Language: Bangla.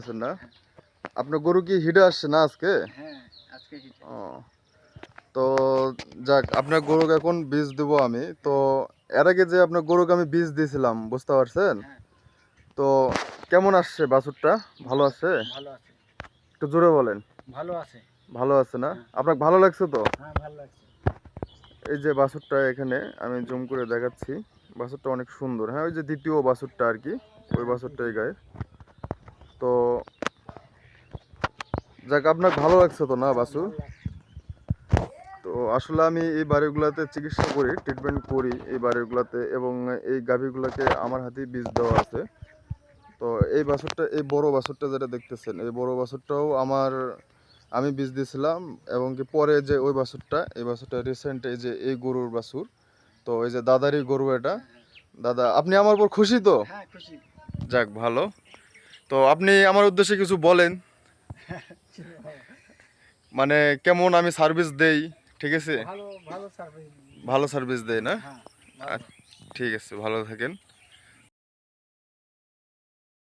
আছেন না? আপনার গরু কি হিটে আসছে না আজকে? হ্যাঁ ও তো যাক আপনার গরুকে এখন বীজ দেবো আমি। তো এর আগে যে আপনার গরুকে আমি বীজ দিয়েছিলাম বুঝতে পারছেন? হ্যাঁ। তো কেমন আসছে বাছুরটা? ভালো আছে? ভালো আছে। একটু জোরে বলেন। ভালো আছে। ভালো আছে না? আপনার ভালো লাগছে তো? হ্যাঁ ভালো লাগছে। এই যে বাছুরটা এখানে আমি জুম করে দেখাচ্ছি। বাছুরটা অনেক সুন্দর। হ্যাঁ ওই যে দ্বিতীয় বাছুরটা আর কি ওই বাছুরটাই গায়ে তো যাক আপনার ভালো লাগছে তো না লাগছে। তো আসলে আমি এই বাড়িগুলোতে চিকিৎসা করি ট্রিটমেন্ট করি এই বাড়িগুলোতে এবং এই গাভীগুলোকে আমার হাতেই বীজ দেওয়া আছে। তো এই বাছুরটা এই বড় বাছুরটা যেটা দেখতেছেন এই বড় বাছুরটাও আমার আমি বীজ দিয়েছিলাম এবং কি পরে যে ওই বাছুরটা এই বাছুরটা রিসেন্ট এই যে এই গরুর বাছুর তো এই যে দাদারই গরু এটা। দাদা আপনি আমার উপর খুশি তো? হ্যাঁ যাক ভালো। তো আপনি আমার উদ্দেশ্যে কিছু বলেন। মানে কেমন আমি সার্ভিস দেই ঠিক আছে? ভালো সার্ভিস দেয় না? হ্যাঁ ঠিক আছে ভালো থাকেন।